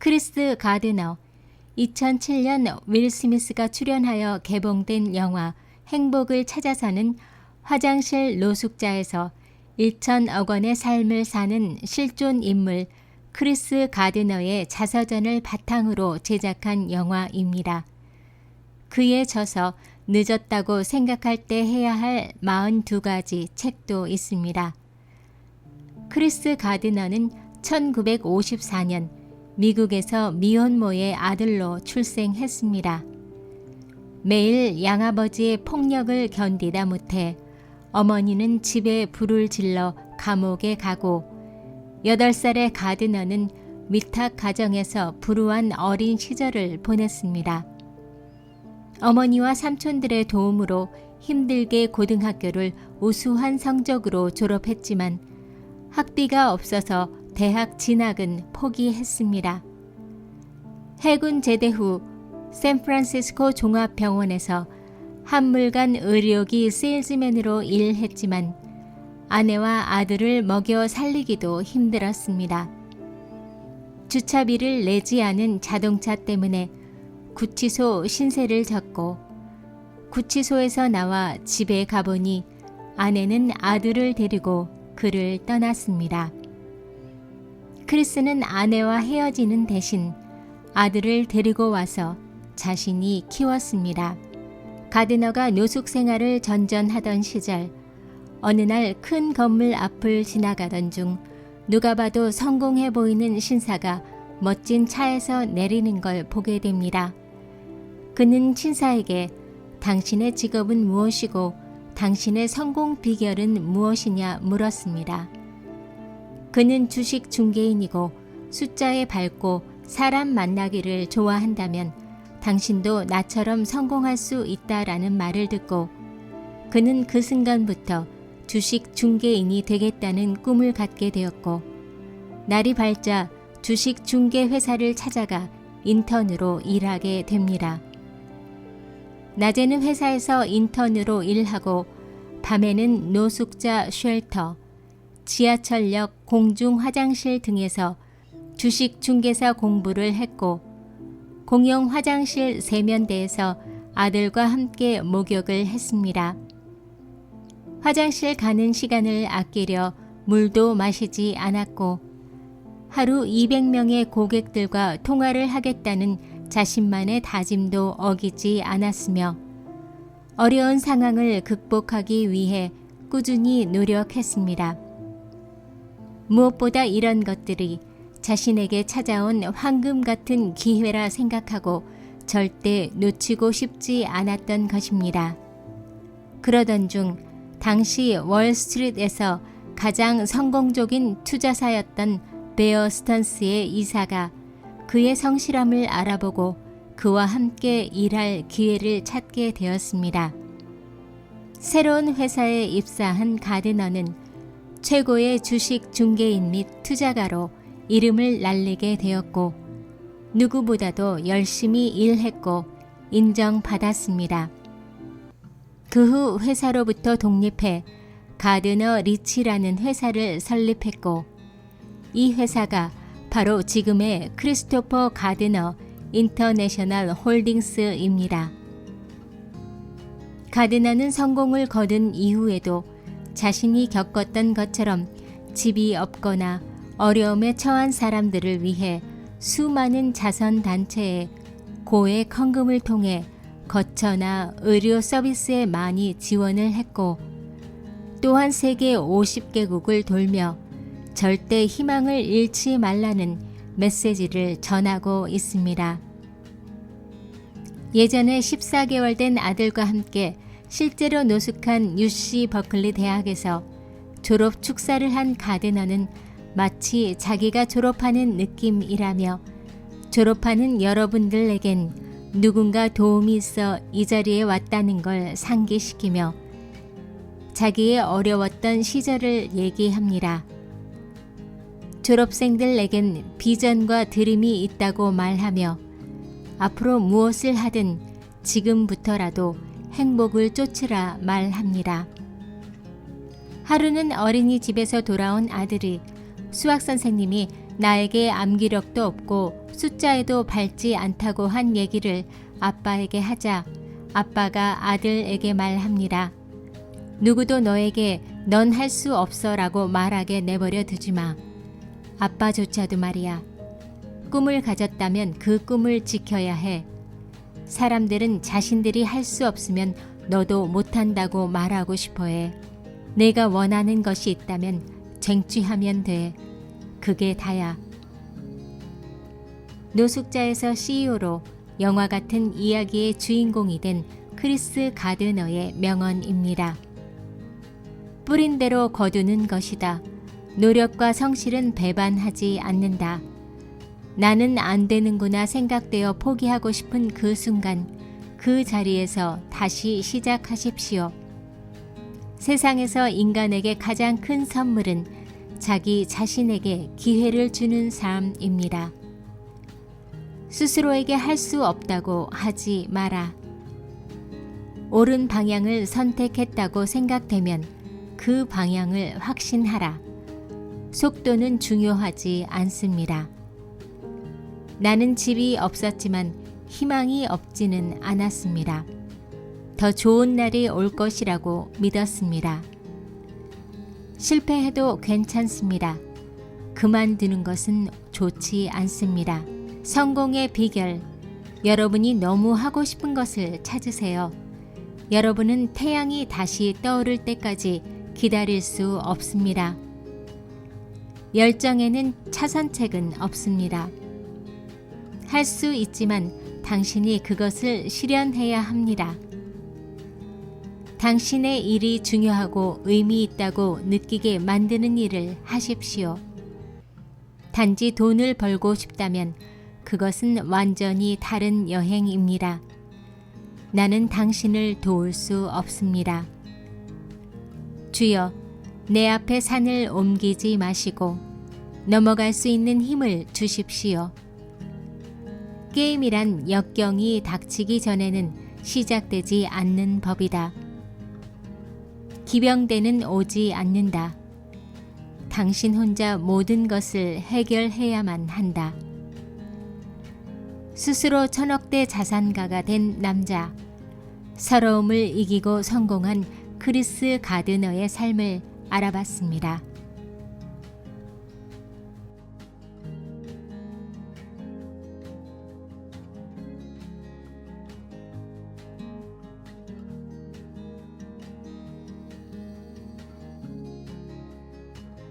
크리스 가드너 2007년 윌 스미스가 출연하여 개봉된 영화 행복을 찾아서는 화장실 노숙자에서 1천억 원의 삶을 사는 실존 인물 크리스 가드너의 자서전을 바탕으로 제작한 영화입니다. 그에 져서 늦었다고 생각할 때 해야 할 42가지 책도 있습니다. 크리스 가드너는 1954년 미국에서 미혼모의 아들로 출생했습니다. 매일 양아버지의 폭력을 견디다 못해 어머니는 집에 불을 질러 감옥에 가고 8살의 가드너는 위탁 가정에서 불우한 어린 시절을 보냈습니다. 어머니와 삼촌들의 도움으로 힘들게 고등학교를 우수한 성적으로 졸업했지만 학비가 없어서 대학 진학은 포기했습니다. 해군 제대 후 샌프란시스코 종합병원에서 한물간 의료기 세일즈맨으로 일했지만 아내와 아들을 먹여 살리기도 힘들었습니다. 주차비를 내지 않은 자동차 때문에 구치소 신세를 졌고 구치소에서 나와 집에 가보니 아내는 아들을 데리고 그를 떠났습니다. 크리스는 아내와 헤어지는 대신 아들을 데리고 와서 자신이 키웠습니다. 가드너가 노숙 생활을 전전하던 시절 어느 날 큰 건물 앞을 지나가던 중 누가 봐도 성공해 보이는 신사가 멋진 차에서 내리는 걸 보게 됩니다. 그는 신사에게 당신의 직업은 무엇이고 당신의 성공 비결은 무엇이냐 물었습니다. 그는 주식 중개인이고 숫자에 밝고 사람 만나기를 좋아한다면 당신도 나처럼 성공할 수 있다라는 말을 듣고 그는 그 순간부터 주식 중개인이 되겠다는 꿈을 갖게 되었고 날이 밝자 주식 중개 회사를 찾아가 인턴으로 일하게 됩니다. 낮에는 회사에서 인턴으로 일하고 밤에는 노숙자 쉘터, 지하철역 공중 화장실 등에서 주식 중개사 공부를 했고 공용 화장실 세면대에서 아들과 함께 목욕을 했습니다. 화장실 가는 시간을 아끼려 물도 마시지 않았고 하루 200명의 고객들과 통화를 하겠다는 자신만의 다짐도 어기지 않았으며 어려운 상황을 극복하기 위해 꾸준히 노력했습니다. 무엇보다 이런 것들이 자신에게 찾아온 황금 같은 기회라 생각하고 절대 놓치고 싶지 않았던 것입니다. 그러던 중 당시 월스트리트에서 가장 성공적인 투자사였던 베어 스턴스의 이사가 그의 성실함을 알아보고 그와 함께 일할 기회를 찾게 되었습니다. 새로운 회사에 입사한 가드너는 최고의 주식 중개인 및 투자가로 이름을 날리게 되었고 누구보다도 열심히 일했고 인정받았습니다. 그 후 회사로부터 독립해 가드너 리치라는 회사를 설립했고 이 회사가 바로 지금의 크리스토퍼 가드너 인터내셔널 홀딩스입니다. 가드너는 성공을 거둔 이후에도 자신이 겪었던 것처럼 집이 없거나 어려움에 처한 사람들을 위해 수많은 자선 단체에 고액 헌금을 통해 거처나 의료 서비스에 많이 지원을 했고 또한 세계 50개국을 돌며 절대 희망을 잃지 말라는 메시지를 전하고 있습니다. 예전에 14개월 된 아들과 함께 실제로 노숙한 UC 버클리 대학에서 졸업 축사를 한 가드너는 마치 자기가 졸업하는 느낌이라며 졸업하는 여러분들에겐 누군가 도움이 있어 이 자리에 왔다는 걸 상기시키며 자기의 어려웠던 시절을 얘기합니다. 졸업생들에겐 비전과 드림이 있다고 말하며 앞으로 무엇을 하든 지금부터라도 행복을 쫓으라 말합니다. 하루는 어린이 집에서 돌아온 아들이 수학 선생님이 나에게 암기력도 없고 숫자에도 밝지 않다고 한 얘기를 아빠에게 하자 아빠가 아들에게 말합니다. 누구도 너에게 넌 할 수 없어 라고 말하게 내버려 두지 마. 아빠조차도 말이야. 꿈을 가졌다면 그 꿈을 지켜야 해. 사람들은 자신들이 할 수 없으면 너도 못한다고 말하고 싶어 해. 내가 원하는 것이 있다면 쟁취하면 돼. 그게 다야. 노숙자에서 CEO로 영화 같은 이야기의 주인공이 된 크리스 가드너의 명언입니다. 뿌린 대로 거두는 것이다. 노력과 성실은 배반하지 않는다. 나는 안 되는구나 생각되어 포기하고 싶은 그 순간 그 자리에서 다시 시작하십시오. 세상에서 인간에게 가장 큰 선물은 자기 자신에게 기회를 주는 삶입니다. 스스로에게 할 수 없다고 하지 마라. 옳은 방향을 선택했다고 생각되면 그 방향을 확신하라. 속도는 중요하지 않습니다. 나는 집이 없었지만 희망이 없지는 않았습니다. 더 좋은 날이 올 것이라고 믿었습니다. 실패해도 괜찮습니다. 그만두는 것은 좋지 않습니다. 성공의 비결. 여러분이 너무 하고 싶은 것을 찾으세요. 여러분은 태양이 다시 떠오를 때까지 기다릴 수 없습니다. 열정에는 차선책은 없습니다. 할 수 있지만 당신이 그것을 실현해야 합니다. 당신의 일이 중요하고 의미 있다고 느끼게 만드는 일을 하십시오. 단지 돈을 벌고 싶다면 그것은 완전히 다른 여행입니다. 나는 당신을 도울 수 없습니다. 주여, 내 앞에 산을 옮기지 마시고 넘어갈 수 있는 힘을 주십시오. 게임이란 역경이 닥치기 전에는 시작되지 않는 법이다. 기병대는 오지 않는다. 당신 혼자 모든 것을 해결해야만 한다. 스스로 천억대 자산가가 된 남자. 서러움을 이기고 성공한 크리스 가드너의 삶을 알아봤습니다.